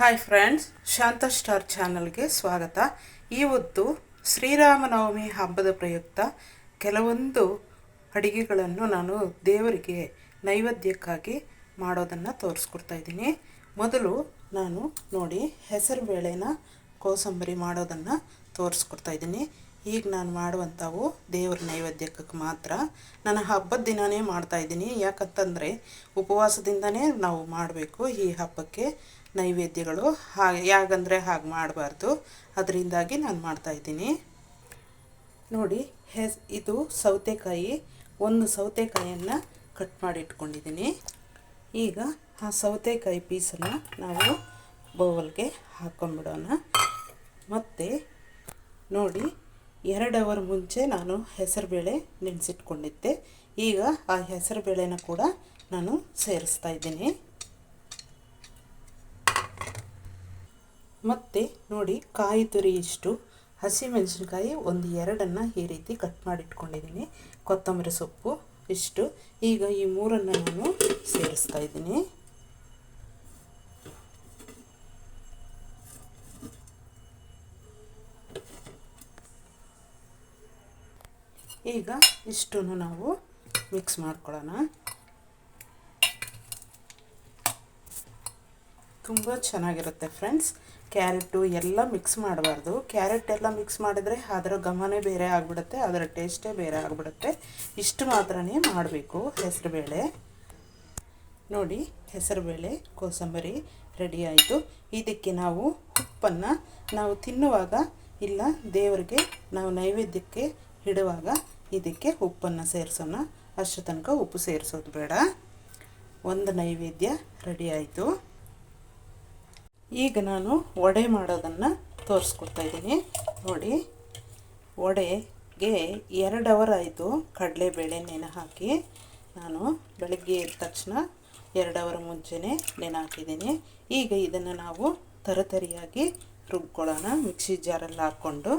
Hi friends ಶಾಂತ star ಚಾನಲ್ಗೆ ಸ್ವಾಗತ. ಇವತ್ತು ಶ್ರೀರಾಮನವಮಿ ಹಬ್ಬದ ಪ್ರಯುಕ್ತ ಕೆಲವೊಂದು ಅಡಿಗೆಗಳನ್ನು ನಾನು ದೇವರಿಗೆ ನೈವೇದ್ಯಕ್ಕಾಗಿ ಮಾಡೋದನ್ನು ತೋರಿಸ್ಕೊಡ್ತಾ ಇದ್ದೀನಿ. ಮೊದಲು ನಾನು ನೋಡಿ ಹೆಸರು ಬೇಳೆನ ಕೋಸಂಬರಿ ಮಾಡೋದನ್ನು ತೋರಿಸ್ಕೊಡ್ತಾ ಇದ್ದೀನಿ. ಈಗ ನಾನು ಮಾಡುವಂಥವು ದೇವರ ನೈವೇದ್ಯಕ್ಕೆ ಮಾತ್ರ. ನಾನು ಹಬ್ಬದ ದಿನವೇ ಮಾಡ್ತಾ ಇದ್ದೀನಿ. ಯಾಕಂತಂದರೆ ಉಪವಾಸದಿಂದನೇ ನಾವು ಮಾಡಬೇಕು ಈ ಹಬ್ಬಕ್ಕೆ. ನೈವೇದ್ಯಗಳು ಹಾಗೆ ಯಾಕಂದರೆ ಹಾಗೆ ಮಾಡಬಾರ್ದು. ಅದರಿಂದಾಗಿ ನಾನು ಮಾಡ್ತಾ ಇದ್ದೀನಿ. ನೋಡಿ, ಹೆಸ್ ಇದು ಸೌತೆಕಾಯಿ, ಒಂದು ಸೌತೆಕಾಯಿಯನ್ನು ಕಟ್ ಮಾಡಿ ಇಟ್ಕೊಂಡಿದ್ದೀನಿ ಈಗ ಆ ಸೌತೆಕಾಯಿ ಪೀಸನ್ನು ನಾವು ಬೌಲ್ಗೆ ಹಾಕ್ಕೊಂಬಿಡೋಣ ಮತ್ತು ನೋಡಿ, ಎರಡು ಅವರ್ ಮುಂಚೆ ನಾನು ಹೆಸರುಬೇಳೆ ನೆನೆಸಿಟ್ಕೊಂಡಿದ್ದೆ. ಈಗ ಆ ಹೆಸರುಬೇಳೆನ ಕೂಡ ನಾನು ಸೇರಿಸ್ತಾ ಇದ್ದೀನಿ. ಮತ್ತು ನೋಡಿ ಕಾಯಿ ತುರಿ ಇಷ್ಟು ಹಸಿಮೆಣಸಿನ್ಕಾಯಿ ಒಂದು ಎರಡನ್ನು ಈ ರೀತಿ ಕಟ್ ಮಾಡಿಟ್ಕೊಂಡಿದ್ದೀನಿ. ಕೊತ್ತಂಬರಿ ಸೊಪ್ಪು ಇಷ್ಟು. ಈಗ ಈ ಮೂರನ್ನು ನಾನು ಸೇರಿಸ್ತಾ ಇದ್ದೀನಿ. ಈಗ ಇಷ್ಟನ್ನು ನಾವು ಮಿಕ್ಸ್ ಮಾಡ್ಕೊಳ್ಳೋಣ. ತುಂಬ ಚೆನ್ನಾಗಿರುತ್ತೆ ಫ್ರೆಂಡ್ಸ್. ಕ್ಯಾರೆಟು ಎಲ್ಲ ಮಿಕ್ಸ್ ಮಾಡಬಾರ್ದು. ಕ್ಯಾರೆಟ್ ಎಲ್ಲ ಮಿಕ್ಸ್ ಮಾಡಿದರೆ ಅದರ ಘಮನೇ ಬೇರೆ ಆಗಿಬಿಡುತ್ತೆ, ಅದರ ಟೇಸ್ಟೇ ಬೇರೆ ಆಗಿಬಿಡುತ್ತೆ. ಇಷ್ಟು ಮಾತ್ರನೇ ಮಾಡಬೇಕು ಹೆಸರುಬೇಳೆ ನೋಡಿ ಹೆಸರುಬೇಳೆ ಕೋಸಂಬರಿ ರೆಡಿ ಆಯಿತು. ಇದಕ್ಕೆ ನಾವು ಉಪ್ಪನ್ನು ನಾವು ತಿನ್ನುವಾಗ ಇಲ್ಲ ದೇವರಿಗೆ ನಾವು ನೈವೇದ್ಯಕ್ಕೆ ಇಡುವಾಗ ಇದಕ್ಕೆ ಉಪ್ಪನ್ನು ಸೇರಿಸೋಣ. ಅಷ್ಟು ತನಕ ಉಪ್ಪು ಸೇರಿಸೋದು ಬೇಡ. ಒಂದು ನೈವೇದ್ಯ ರೆಡಿ ಆಯಿತು. ಈಗ ನಾನು ವಡೆ ಮಾಡೋದನ್ನು ತೋರಿಸ್ಕೊಡ್ತಾ ಇದ್ದೀನಿ. ನೋಡಿ, ವಡೆಗೆ ಎರಡು ಅವರ್ ಆಯಿತು ಕಡಲೆಬೇಳೆ ನೆನೆ ಹಾಕಿ. ನಾನು ಬೆಳಗ್ಗೆ ಎದ್ದ ತಕ್ಷಣ ಎರಡು ಅವರ್ ಮುಂಚೆನೇ ನೆನೆ ಹಾಕಿದ್ದೀನಿ. ಈಗ ಇದನ್ನು ನಾವು ತರತರಿಯಾಗಿ ರುಬ್ಕೊಳ್ಳೋಣ. ಮಿಕ್ಸಿ ಜಾರಲ್ಲಿ ಹಾಕ್ಕೊಂಡು,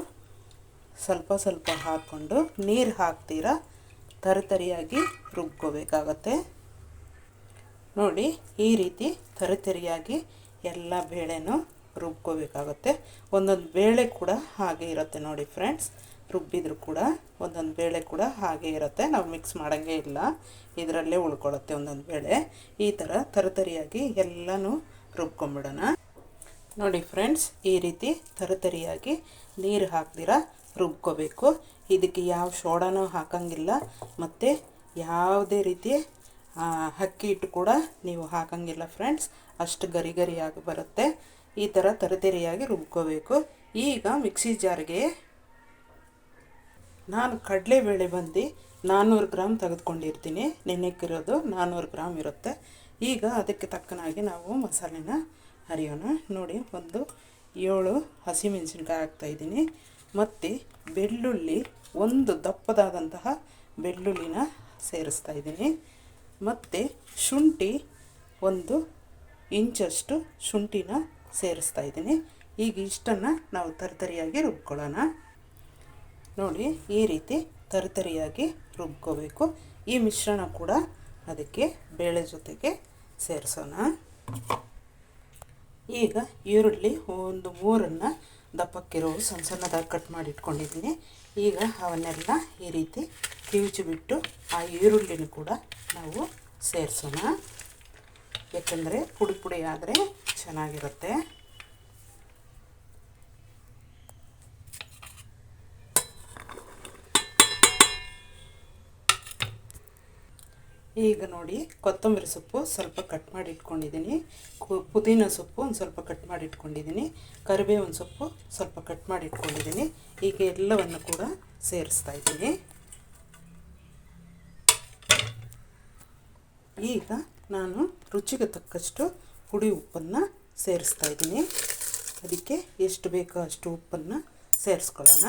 ಸ್ವಲ್ಪ ಸ್ವಲ್ಪ ಹಾಕ್ಕೊಂಡು, ನೀರು ಹಾಕ್ತೀರಾ, ತರತರಿಯಾಗಿ ರುಬ್ಕೋಬೇಕಾಗತ್ತೆ. ನೋಡಿ, ಈ ರೀತಿ ತರಿತರಿಯಾಗಿ ಎಲ್ಲ ಬೇಳೆನೂ ರುಬ್ಕೋಬೇಕಾಗುತ್ತೆ. ಒಂದೊಂದು ಬೇಳೆ ಕೂಡ ಹಾಗೆ ಇರುತ್ತೆ ನೋಡಿ ಫ್ರೆಂಡ್ಸ್. ರುಬ್ಬಿದ್ರು ಕೂಡ ಒಂದೊಂದು ಬೇಳೆ ಕೂಡ ಹಾಗೆ ಇರುತ್ತೆ. ನಾವು ಮಿಕ್ಸ್ ಮಾಡೋಂಗೇ ಇಲ್ಲ. ಇದರಲ್ಲೇ ಉಳ್ಕೊಳ್ಳುತ್ತೆ ಒಂದೊಂದು ಬೇಳೆ. ಈ ಥರ ತರತರಿಯಾಗಿ ಎಲ್ಲನೂ ರುಬ್ಕೊಂಬಿಡೋಣ. ನೋಡಿ ಫ್ರೆಂಡ್ಸ್, ಈ ರೀತಿ ತರತರಿಯಾಗಿ ನೀರು ಹಾಕ್ದಿರ ರುಬ್ಕೋಬೇಕು. ಇದಕ್ಕೆ ಯಾವ ಸೋಡಾನೂ ಹಾಕಂಗಿಲ್ಲ. ಮತ್ತು ಯಾವುದೇ ರೀತಿ ಅಕ್ಕಿ ಹಿಟ್ಟು ಕೂಡ ನೀವು ಹಾಕಂಗಿಲ್ಲ ಫ್ರೆಂಡ್ಸ್ ಅಷ್ಟು ಗರಿ ಗರಿಯಾಗಿ ಬರುತ್ತೆ. ಈ ಥರ ತರತರಿಯಾಗಿ ರುಬ್ಕೋಬೇಕು. ಈಗ ಮಿಕ್ಸಿ ಜಾರ್ಗೆ ನಾನು ಕಡಲೆಬೇಳೆ ಬಂದು ನಾನ್ನೂರು ಗ್ರಾಮ್ ತೆಗೆದುಕೊಂಡಿರ್ತೀನಿ. ನೆನೆಕ್ಕಿರೋದು ನಾನ್ನೂರು ಗ್ರಾಮ್ ಇರುತ್ತೆ. ಈಗ ಅದಕ್ಕೆ ತಕ್ಕನಾಗಿ ನಾವು ಮಸಾಲೆನ ಹರಿಯೋಣ. ನೋಡಿ, ಒಂದು ಏಳು ಹಸಿಮೆಣಸಿನ್ಕಾಯಿ ಹಾಕ್ತಾಯಿದ್ದೀನಿ ಮತ್ತು ಬೆಳ್ಳುಳ್ಳಿ, ಒಂದು ದಪ್ಪದಾದಂತಹ ಬೆಳ್ಳುಳ್ಳಿನ ಸೇರಿಸ್ತಾ ಇದ್ದೀನಿ. ಮತ್ತು ಶುಂಠಿ ಒಂದು ಇಂಚಷ್ಟು ಶುಂಠಿನ ಸೇರಿಸ್ತಾ ಇದ್ದೀನಿ. ಈಗ ಇಷ್ಟನ್ನು ನಾವು ತರತರಿಯಾಗಿ ರುಬ್ಕೊಳ್ಳೋಣ. ನೋಡಿ, ಈ ರೀತಿ ತರತರಿಯಾಗಿ ರುಬ್ಕೋಬೇಕು. ಈ ಮಿಶ್ರಣ ಕೂಡ ಅದಕ್ಕೆ ಬೇಳೆ ಜೊತೆಗೆ ಸೇರಿಸೋಣ. ಈಗ ಈರುಳ್ಳಿ ಒಂದು ಮೂರನ್ನು ದಪ್ಪಕ್ಕಿರೋ ಸಣ್ಣ ಸಣ್ಣದಾಗಿ ಕಟ್ ಮಾಡಿ ಇಟ್ಕೊಂಡಿದ್ದೀನಿ. ಈಗ ಅವನ್ನೆಲ್ಲ ಈ ರೀತಿ ಕಿವಿಚಿಬಿಟ್ಟು ಆ ಈರುಳ್ಳಿನ ಕೂಡ ನಾವು ಸೇರಿಸೋಣ. ಯಾಕಂದರೆ ಪುಡಿ ಪುಡಿ ಆದರೆ ಚೆನ್ನಾಗಿರುತ್ತೆ. ಈಗ ನೋಡಿ ಕೊತ್ತಂಬರಿ ಸೊಪ್ಪು ಸ್ವಲ್ಪ ಕಟ್ ಮಾಡಿ ಇಟ್ಕೊಂಡಿದ್ದೀನಿ ಪುದೀನ ಸೊಪ್ಪು ಒಂದು ಸ್ವಲ್ಪ ಕಟ್ ಮಾಡಿ ಇಟ್ಕೊಂಡಿದ್ದೀನಿ ಕರಿಬೇವಿನ ಸೊಪ್ಪು ಸ್ವಲ್ಪ ಕಟ್ ಮಾಡಿ ಇಟ್ಕೊಂಡಿದ್ದೀನಿ ಈಗ ಎಲ್ಲವನ್ನು ಕೂಡ ಸೇರಿಸ್ತಾ ಇದ್ದೀನಿ. ಈಗ ನಾನು ರುಚಿಗೆ ತಕ್ಕಷ್ಟು ಹುಡಿ ಉಪ್ಪನ್ನು ಸೇರಿಸ್ತಾ ಇದ್ದೀನಿ. ಅದಕ್ಕೆ ಎಷ್ಟು ಬೇಕೋ ಅಷ್ಟು ಉಪ್ಪನ್ನು ಸೇರಿಸ್ಕೊಳ್ಳೋಣ.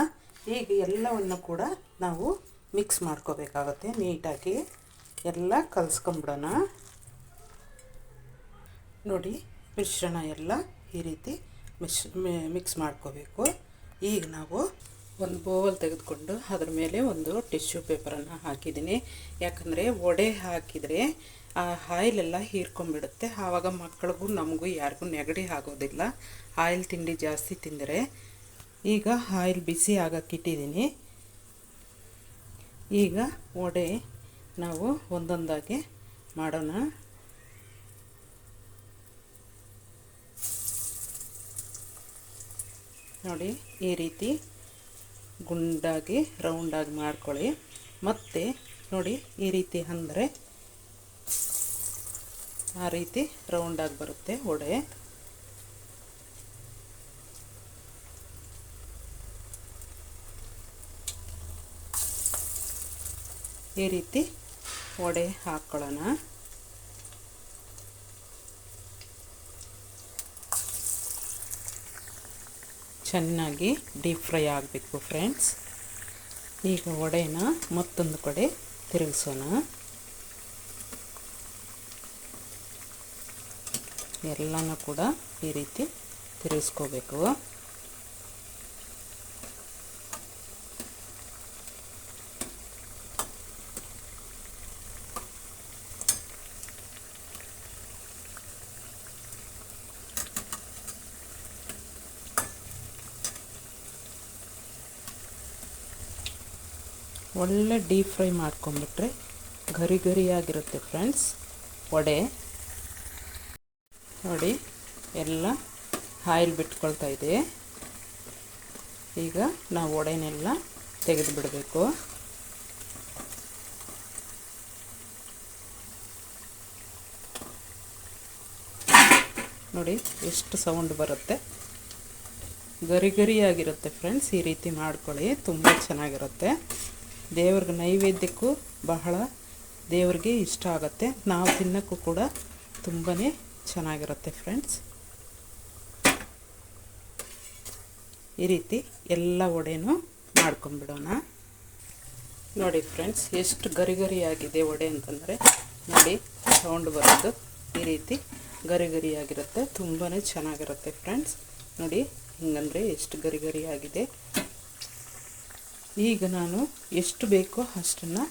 ಈಗ ಎಲ್ಲವನ್ನು ಕೂಡ ನಾವು ಮಿಕ್ಸ್ ಮಾಡ್ಕೋಬೇಕಾಗತ್ತೆ ನೀಟಾಗಿ. ಎಲ್ಲ ಕಲಸ್ಕೊಂಬಿಡೋಣ. ನೋಡಿ, ಮಿಶ್ರಣ ಎಲ್ಲ ಈ ರೀತಿ ಮಿಶ್ ಮಿಕ್ಸ್ ಮಾಡ್ಕೋಬೇಕು. ಈಗ ನಾವು ಒಂದು ಬೋವಲ್ ತೆಗೆದುಕೊಂಡು ಅದ್ರ ಮೇಲೆ ಒಂದು ಟಿಶ್ಯೂ ಪೇಪರನ್ನು ಹಾಕಿದ್ದೀನಿ. ಯಾಕಂದರೆ ವಡೆ ಹಾಕಿದರೆ ಆ ಆಯಿಲೆಲ್ಲ ಹೀರ್ಕೊಂಡ್ಬಿಡುತ್ತೆ. ಆವಾಗ ಮಕ್ಕಳಿಗೂ ನಮಗೂ ಯಾರಿಗೂ ನೆಗಡಿ ಆಗೋದಿಲ್ಲ. ಆಯಿಲ್ ತಿಂಡಿ ಜಾಸ್ತಿ ತಿಂದರೆ. ಈಗ ಆಯಿಲ್ ಬಿಸಿ ಆಗಕ್ಕಿಟ್ಟಿದ್ದೀನಿ ಈಗ ವಡೆ ನಾವು ಒಂದೊಂದಾಗಿ ಮಾಡೋಣ. ನೋಡಿ, ಈ ರೀತಿ ಗುಂಡಾಗಿ, ರೌಂಡಾಗಿ ಮಾಡ್ಕೊಳ್ಳಿ. ಮತ್ತು ನೋಡಿ, ಈ ರೀತಿ ಅಂದರೆ ಆ ರೀತಿ ರೌಂಡಾಗಿ ಬರುತ್ತೆ ವಡೆ ಈ ರೀತಿ ವಡೆ ಹಾಕ್ಕೊಳ್ಳೋಣ ಚೆನ್ನಾಗಿ ಡೀಪ್ ಫ್ರೈ ಆಗಬೇಕು ಫ್ರೆಂಡ್ಸ್ ಈಗ ವಡೆನ ಮತ್ತೊಂದು ಕಡೆ ತಿರುಗಿಸೋಣ. ಎಲ್ಲನೂ ಕೂಡ ಈ ರೀತಿ ತಿರುಗಿಸ್ಕೋಬೇಕು. ಒಳ್ಳೆ ಡೀಪ್ ಫ್ರೈ ಮಾಡ್ಕೊಂಬಿಟ್ರೆ ಗರಿ ಗರಿಯಾಗಿರುತ್ತೆ ಫ್ರೆಂಡ್ಸ್. ವಡೆ ನೋಡಿ, ಎಲ್ಲ ಆಯಿಲ್ ಬಿಟ್ಕೊಳ್ತಾ ಇದೆ. ಈಗ ನಾವು ಒಡೆನೆಲ್ಲ ತೆಗೆದು ಬಿಡಬೇಕು ನೋಡಿ, ಎಷ್ಟು ಸೌಂಡ್ ಬರುತ್ತೆ. ಗರಿ ಗರಿಯಾಗಿರುತ್ತೆ ಫ್ರೆಂಡ್ಸ್, ಈ ರೀತಿ ಮಾಡ್ಕೊಳ್ಳಿ, ತುಂಬ ಚೆನ್ನಾಗಿರುತ್ತೆ. ದೇವ್ರಿಗೆ ನೈವೇದ್ಯಕ್ಕೂ ಬಹಳ ದೇವ್ರಿಗೆ ಇಷ್ಟ ಆಗುತ್ತೆ. ನಾವು ತಿನ್ನೋಕ್ಕೂ ಕೂಡ ತುಂಬಾ ಚೆನ್ನಾಗಿರುತ್ತೆ ಫ್ರೆಂಡ್ಸ್. ಈ ರೀತಿ ಎಲ್ಲ ವಡೆನೂ ಮಾಡ್ಕೊಂಬಿಡೋಣ. ನೋಡಿ ಫ್ರೆಂಡ್ಸ್, ಎಷ್ಟು ಗರಿ ಗರಿಯಾಗಿದೆ ವಡೆ ಅಂತಂದರೆ, ನೋಡಿ ಸೌಂಡ್ ಬರೋದು. ಈ ರೀತಿ ಗರಿ ಗರಿಯಾಗಿರುತ್ತೆ ತುಂಬಾ ಚೆನ್ನಾಗಿರುತ್ತೆ ಫ್ರೆಂಡ್ಸ್. ನೋಡಿ, ಹಿಂಗಂದರೆ ಎಷ್ಟು ಗರಿ ಗರಿಯಾಗಿದೆ ಈಗ ನಾನು ಎಷ್ಟು ಬೇಕೋ ಅಷ್ಟನ್ನು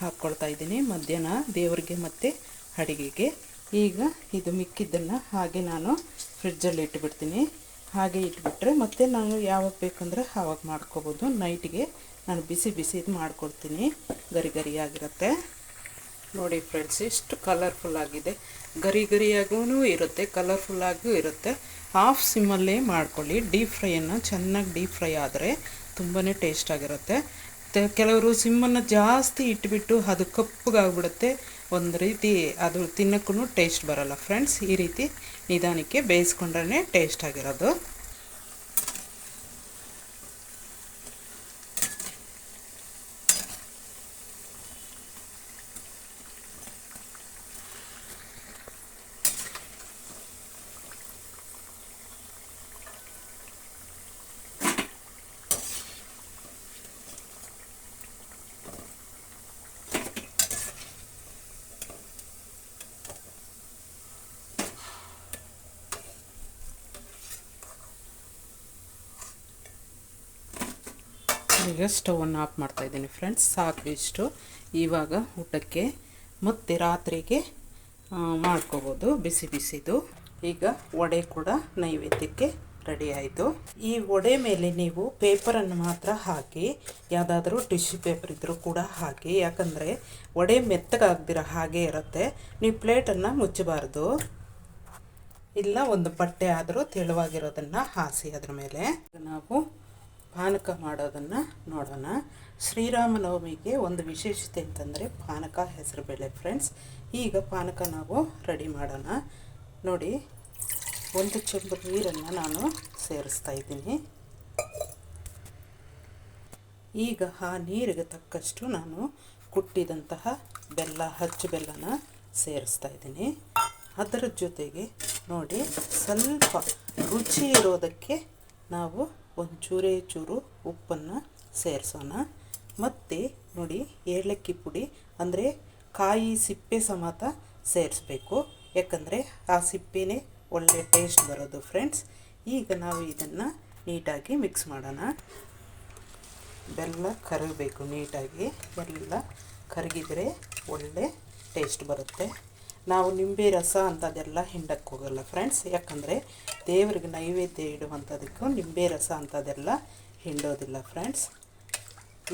ಹಾಕ್ಕೊಳ್ತಾ ಇದ್ದೀನಿ ಮಧ್ಯಾಹ್ನ ದೇವರಿಗೆ ಮತ್ತು ಅಡುಗೆಗೆ. ಈಗ ಇದು ಮಿಕ್ಕಿದ್ದನ್ನು ಹಾಗೆ ನಾನು ಫ್ರಿಡ್ಜಲ್ಲಿ ಇಟ್ಬಿಡ್ತೀನಿ. ಹಾಗೆ ಇಟ್ಬಿಟ್ರೆ ಮತ್ತೆ ನಾನು ಯಾವಾಗ ಬೇಕಂದರೆ ಆವಾಗ ಮಾಡ್ಕೋಬೋದು. ನೈಟಿಗೆ ನಾನು ಬಿಸಿ ಬಿಸಿ ಇದು ಮಾಡಿಕೊಡ್ತೀನಿ. ಗರಿ ಗರಿಯಾಗಿರುತ್ತೆ. ನೋಡಿ ಫ್ರೆಂಡ್ಸ್ ಇಷ್ಟು ಕಲರ್ಫುಲ್ ಆಗಿದೆ. ಗರಿ ಗರಿಯಾಗೂ ಇರುತ್ತೆ ಕಲರ್ಫುಲ್ಲಾಗೂ ಇರುತ್ತೆ. ಹಾಫ್ ಸಿಮ್ಮಲ್ಲೇ ಮಾಡ್ಕೊಳ್ಳಿ. ಡೀಪ್ ಫ್ರೈಯನ್ನು ಚೆನ್ನಾಗಿ ಡೀಪ್ ಫ್ರೈ ಆದರೆ ತುಂಬಾ ಟೇಸ್ಟಾಗಿರುತ್ತೆ ಕೆಲವರು ಸಿಮ್ಮನ್ನು ಜಾಸ್ತಿ ಇಟ್ಬಿಟ್ಟು ಅದು ಕಪ್ಪಗಾಗ್ಬಿಡುತ್ತೆ. ಒಂದು ರೀತಿ ಅದು ತಿನ್ನೋಕ್ಕೂ ಟೇಸ್ಟ್ ಬರಲ್ಲ ಫ್ರೆಂಡ್ಸ್ ಈ ರೀತಿ ನಿಧಾನಕ್ಕೆ ಬೇಯಿಸ್ಕೊಂಡ್ರೆ ಟೇಸ್ಟ್ ಆಗಿರೋದು. ಈಗ ಸ್ಟವನ್ನು ಆಫ್ ಮಾಡ್ತಾ ಇದ್ದೀನಿ ಫ್ರೆಂಡ್ಸ್. ಸಾಕು ಇಷ್ಟು. ಇವಾಗ ಊಟಕ್ಕೆ ಮತ್ತೆ ರಾತ್ರಿಗೆ ಮಾಡ್ಕೋಬೋದು. ಬಿಸಿ ಬಿಸಿದು. ಈಗ ವಡೆ ಕೂಡ ನೈವೇದ್ಯಕ್ಕೆ ರೆಡಿ ಆಯಿತು. ಈ ವಡೆ ಮೇಲೆ ನೀವು ಪೇಪರನ್ನು ಮಾತ್ರ ಹಾಕಿ, ಯಾವುದಾದ್ರೂ ಟಿಶ್ಯೂ ಪೇಪರ್ ಇದ್ದರೂ ಕೂಡ ಹಾಕಿ, ಯಾಕಂದರೆ ವಡೆ ಮೆತ್ತಗಾಗ್ದಿರ ಹಾಗೆ ಇರುತ್ತೆ. ನೀವು ಪ್ಲೇಟನ್ನು ಮುಚ್ಚಬಾರ್ದು. ಇಲ್ಲ, ಒಂದು ಬಟ್ಟೆ ಆದರೂ ತೆಳುವಾಗಿರೋದನ್ನು ಹಾಸಿ ಅದ್ರ ಮೇಲೆ. ನಾವು ಪಾನಕ ಮಾಡೋದನ್ನು ನೋಡೋಣ. ಶ್ರೀರಾಮನವಮಿಗೆ ಒಂದು ವಿಶೇಷತೆ ಅಂತಂದರೆ ಪಾನಕ ಹೆಸರುಬೇಳೆ ಫ್ರೆಂಡ್ಸ್. ಈಗ ಪಾನಕ ನಾವು ರೆಡಿ ಮಾಡೋಣ. ನೋಡಿ, ಒಂದು ಚೆಂಬು ನೀರನ್ನು ನಾನು ಸೇರಿಸ್ತಾ ಇದ್ದೀನಿ. ಈಗ ಆ ನೀರಿಗೆ ತಕ್ಕಷ್ಟು ನಾನು ಕುಟ್ಟಿದಂತಹ ಬೆಲ್ಲ, ಹಚ್ಚು ಬೆಲ್ಲನ ಸೇರಿಸ್ತಾ ಇದ್ದೀನಿ. ಅದರ ಜೊತೆಗೆ ನೋಡಿ, ಸ್ವಲ್ಪ ರುಚಿ ಇರೋದಕ್ಕೆ ನಾವು ಒಂದು ಚೂರೇ ಚೂರು ಉಪ್ಪನ್ನು ಸೇರಿಸೋಣ. ಮತ್ತು ನೋಡಿ ಏಲಕ್ಕಿ ಪುಡಿ, ಅಂದರೆ ಕಾಯಿ ಸಿಪ್ಪೆ ಸಮೇತ ಸೇರಿಸ್ಬೇಕು. ಯಾಕಂದರೆ ಆ ಸಿಪ್ಪೆನೇ ಒಳ್ಳೆ ಟೇಸ್ಟ್ ಬರೋದು ಫ್ರೆಂಡ್ಸ್. ಈಗ ನಾವು ಇದನ್ನು ನೀಟಾಗಿ ಮಿಕ್ಸ್ ಮಾಡೋಣ. ಬೆಲ್ಲ ಕರಗಬೇಕು ನೀಟಾಗಿ. ಎಲ್ಲ ಕರಗಿದರೆ ಒಳ್ಳೆ ಟೇಸ್ಟ್ ಬರುತ್ತೆ. ನಾವು ನಿಂಬೆ ರಸ ಅಂಥದ್ದೆಲ್ಲ ಹಿಂಡಕ್ಕೆ ಹೋಗಲ್ಲ ಫ್ರೆಂಡ್ಸ್ ಯಾಕಂದರೆ ದೇವ್ರಿಗೆ ನೈವೇದ್ಯ ಇಡುವಂಥದಕ್ಕೂ ನಿಂಬೆ ರಸ ಅಂಥದ್ದೆಲ್ಲ ಹಿಂಡೋದಿಲ್ಲ ಫ್ರೆಂಡ್ಸ್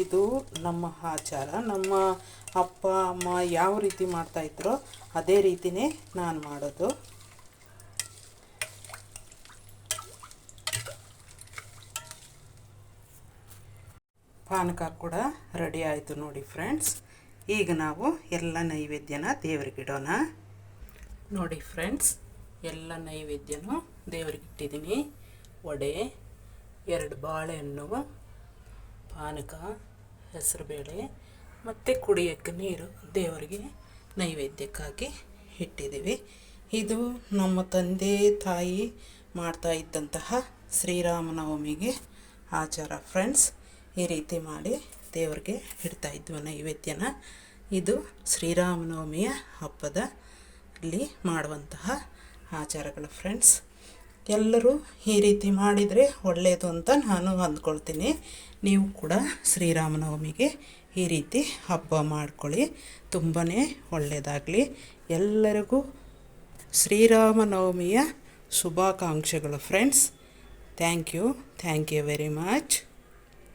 ಇದು ನಮ್ಮ ಆಚಾರ. ನಮ್ಮ ಅಪ್ಪ, ಅಮ್ಮ ಯಾವ ರೀತಿ ಮಾಡ್ತಾಯಿದ್ರೋ ಅದೇ ರೀತಿಯೇ ನಾನು ಮಾಡೋದು. ಪಾನಕ ಕೂಡ ರೆಡಿ ಆಯಿತು ನೋಡಿ ಫ್ರೆಂಡ್ಸ್ ಈಗ ನಾವು ಎಲ್ಲ ನೈವೇದ್ಯನ ದೇವ್ರಿಗಿಡೋಣ ನೋಡಿ ಫ್ರೆಂಡ್ಸ್, ಎಲ್ಲ ನೈವೇದ್ಯನೂ ದೇವ್ರಿಗಿಟ್ಟಿದ್ದೀನಿ ವಡೆ, ಎರಡು ಬಾಳೆಹಣ್ಣು, ಪಾನಕ, ಹೆಸರುಬೇಳೆ ಮತ್ತು ಕುಡಿಯೋಕ್ಕೆ ನೀರು ದೇವರಿಗೆ ನೈವೇದ್ಯಕ್ಕಾಗಿ ಇಟ್ಟಿದ್ದೀವಿ. ಇದು ನಮ್ಮ ತಂದೆ, ತಾಯಿ ಮಾಡ್ತಾ ಇದ್ದಂತಹ ಶ್ರೀರಾಮನವಮಿಗೆ ಆಚಾರ ಫ್ರೆಂಡ್ಸ್. ಈ ರೀತಿ ಮಾಡಿ ದೇವರಿಗೆ ಇಡ್ತಾ ಇದ್ವಿ ನೈವೇದ್ಯನ. ಇದು ಶ್ರೀರಾಮನವಮಿಯ ಹಬ್ಬದ ಇಲ್ಲಿ ಮಾಡುವಂತಹ ಆಚಾರಗಳು ಫ್ರೆಂಡ್ಸ್ ಎಲ್ಲರೂ ಈ ರೀತಿ ಮಾಡಿದರೆ ಒಳ್ಳೆಯದು ಅಂತ ನಾನು ಅಂದ್ಕೊಳ್ತೀನಿ. ನೀವು ಕೂಡ ಶ್ರೀರಾಮನವಮಿಗೆ ಈ ರೀತಿ ಹಬ್ಬ ಮಾಡ್ಕೊಳ್ಳಿ. ತುಂಬಾ ಒಳ್ಳೆಯದಾಗಲಿ ಎಲ್ಲರಿಗೂ ಶ್ರೀರಾಮನವಮಿಯ ಶುಭಾಕಾಂಕ್ಷೆಗಳು friends thank you thank you very much